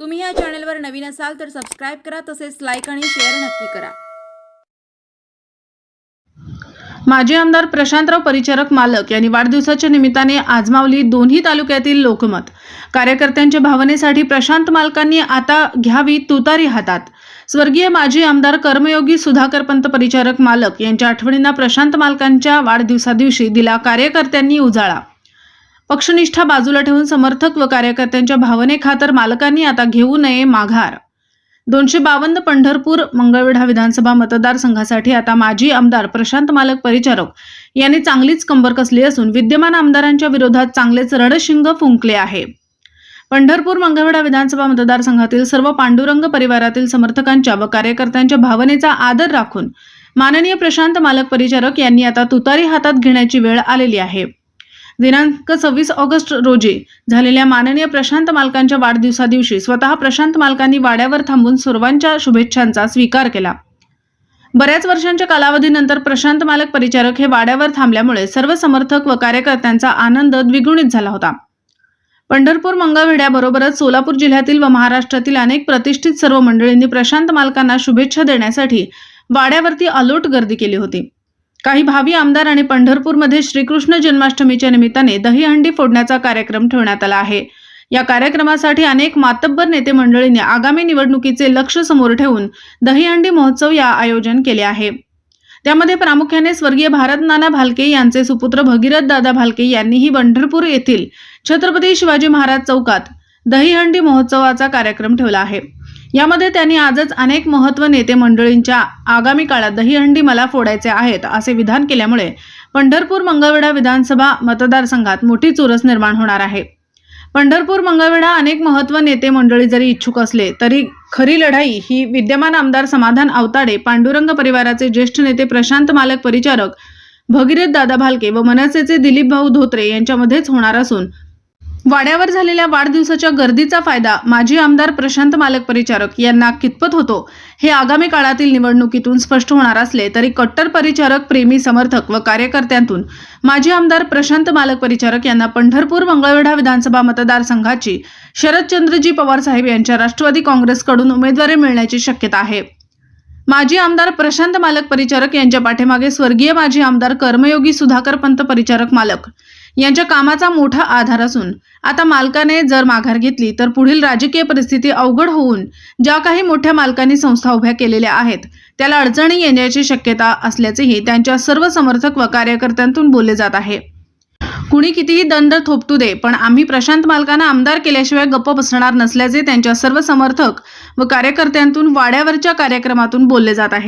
तुम्ही या चॅनलवर नवीन असाल तर सबस्क्राईब करा तसेच लाईक आणि शेअर नक्की करा. माजी आमदार प्रशांतराव परिचारक मालक यांनी वाढदिवसाच्या निमित्ताने आजमावली दोन्ही तालुक्यातील लोकमत. कार्यकर्त्यांच्या भावनेसाठी प्रशांत मालकांनी आता घ्यावी तुतारी हातात. स्वर्गीय माजी आमदार कर्मयोगी सुधाकर पंत परिचारक मालक यांच्या आठवणींना प्रशांत मालकांच्या वाढदिवसादिवशी दिला कार्यकर्त्यांनी उजाळा. पक्षनिष्ठा बाजूला ठेवून समर्थक व कार्यकर्त्यांच्या भावनेखातर मालकांनी आता घेऊ नये माघार. दोनशे बावन्न पंढरपूर मंगळवेढा विधानसभा मतदारसंघासाठी आता माजी आमदार प्रशांत मालक परिचारक यांनी चांगलीच कंबर कसली असून विद्यमान आमदारांच्या विरोधात चांगलेच रणशिंग फुंकले आहे. पंढरपूर मंगळवेढा विधानसभा मतदारसंघातील सर्व पांडुरंग परिवारातील समर्थकांच्या व कार्यकर्त्यांच्या भावनेचा आदर राखून माननीय प्रशांत मालक परिचारक यांनी आता तुतारी हातात घेण्याची वेळ आलेली आहे. दिनांक सव्वीस ऑगस्ट रोजी झालेल्या माननीय प्रशांत मालकांच्या वाढदिवसादिवशी स्वतः प्रशांत मालकांनी वाड्यावर थांबून सर्वांच्या शुभेच्छांचा स्वीकार केला. बऱ्याच वर्षांच्या कालावधीनंतर प्रशांत मालक परिचारक हे वाड्यावर थांबल्यामुळे सर्व समर्थक व कार्यकर्त्यांचा आनंद द्विगुणित झाला होता. पंढरपूर मंगळवेढ्याबरोबरच सोलापूर जिल्ह्यातील व महाराष्ट्रातील अनेक प्रतिष्ठित सर्व मंडळींनी प्रशांत मालकांना शुभेच्छा देण्यासाठी वाड्यावरती अलोट गर्दी केली होती. काही भावी आमदार आणि पंढरपूरमध्ये श्रीकृष्ण जन्माष्टमीच्या निमित्ताने दहीहंडी फोडण्याचा कार्यक्रम ठेवण्यात आला आहे. या कार्यक्रमासाठी अनेक मातब्बर नेते मंडळींनी आगामी निवडणुकीचे लक्ष समोर ठेवून दहीहंडी महोत्सव या आयोजन केले आहे. त्यामध्ये प्रामुख्याने स्वर्गीय भारत नाना भालके यांचे सुपुत्र भगीरथ दादा भालके यांनीही पंढरपूर येथील छत्रपती शिवाजी महाराज चौकात दहीहंडी महोत्सवाचा कार्यक्रम ठेवला आहे. यामध्ये त्यांनी आजच अनेक महत्त्व नेते मंडळींच्या आगामी काळात दहीहंडी मला फोडायचे आहेत असे विधान केल्यामुळे पंढरपूर मंगळवेढा विधानसभा मतदारसंघात मोठी चुरस निर्माण होणार आहे. पंढरपूर मंगळवेढा अनेक महत्त्व नेते मंडळी जरी इच्छुक असले तरी खरी लढाई ही विद्यमान आमदार समाधान आवताडे पांडुरंग परिवाराचे ज्येष्ठ नेते प्रशांत मालक परिचारक भगीरथ दादा भालके व मनसेचे दिलीप भाऊ धोत्रे यांच्यामध्येच होणार असून वाड्यावर झालेल्या वाढदिवसाच्या गर्दीचा फायदा माजी आमदार प्रशांत मालक परिचारक यांना कितपत होतो हे आगामी काळातील निवडणुकीतून स्पष्ट होणार असले तरी कट्टर परिचारक प्रेमी समर्थक व कार्यकर्त्यांतून माजी आमदार प्रशांत मालक परिचारक यांना पंढरपूर मंगळवेढा विधानसभा मतदारसंघाची शरदचंद्रजी पवार साहेब यांच्या राष्ट्रवादी काँग्रेसकडून उमेदवारी मिळण्याची शक्यता आहे. माजी आमदार प्रशांत मालक परिचारक यांच्या पाठीमागे स्वर्गीय माजी आमदार कर्मयोगी सुधाकर पंत परिचारक मालक. यांच्या कामाचा मोठा आधार असून आता मालकाने जर माघार घेतली तर पुढील राजकीय परिस्थिती अवघड होऊन ज्या काही मोठ्या मालकांनी संस्था उभ्या केलेल्या आहेत त्याला अडचणी येण्याची शक्यता असल्याचेही त्यांच्या सर्व समर्थक व कार्यकर्त्यांतून बोलले जात आहे. कुणी कितीही दंड थोपटू दे पण आम्ही प्रशांत मालकांना आमदार केल्याशिवाय गप्प बसणार नसल्याचे त्यांच्या सर्व समर्थक व कार्यकर्त्यांतून वाड्यावरच्या कार्यक्रमातून बोलले जात आहे.